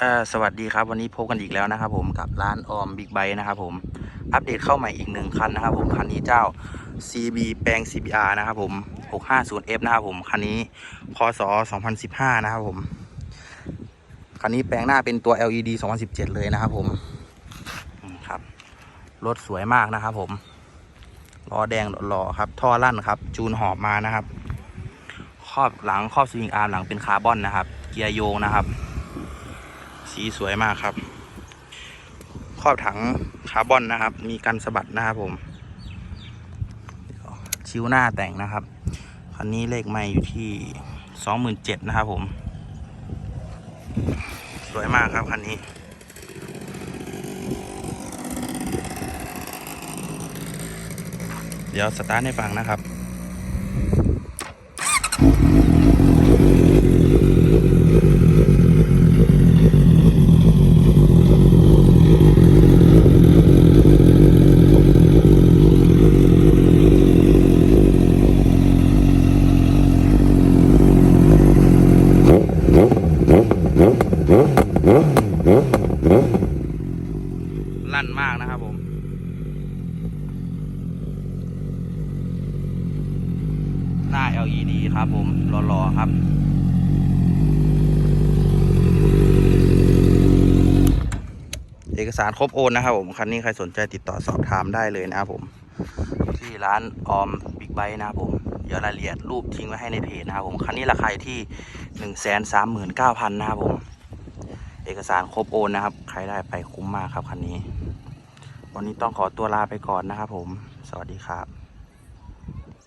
เอ่อสวัสดีครับวันนี้พบกันอีกแล้วนะครับผมกับร้านออมบิ๊กไบนะครับผมอัปเดตเข้าใหม่อีกหนึ่งคันนะครับผมคันนี้เจ้า CB แปลง CBR นะครับผม 650F นะครับผมคันนี้พศ 2015 นะครับผมคันนี้แปลงหน้าเป็นตัว LED 2017 เลยนะครับผมครับรถสวยมากนะครับผมล้อแดงหล่อครับ ท่อลั่นครับ จูนหอบมานะครับ ครอบหลังครอบสวิงอาร์มหลังเป็นคาร์บอนนะครับ เกียร์โยงนะครับ สีสวยมากครับ ครอบถังคาร์บอนนะครับ มีกันสะบัดนะครับผม ชิวหน้าแต่งนะครับ คันนี้เลขไม่อยู่ที่สองหมื่นเจ็ดนะครับผม สวยมากครับคันนี้เดี๋ยวสตาร์ทให้ฟังนะครับ ลั่นมากนะครับผมหน้า LED ครับผมหล่อๆครับเอกสารครบโอนนะครับผมคันนี้ใครสนใจติดต่อสอบถามได้เลยนะครับผม ที่ร้านออมบิ๊กไบนะครับผมเดี๋ยวรายละเอียดรูปทิ้งไว้ให้ในเพจนะครับผมคันนี้ราคาอยู่ที่หนึ่งแสนสามหมื่นเก้าพันนะครับผม เอกสารครบโอนนะครับ ใครได้ไปคุ้มมากครับคันนี้ วันนี้ต้องขอตัวลาไปก่อนนะครับผม สวัสดีครับ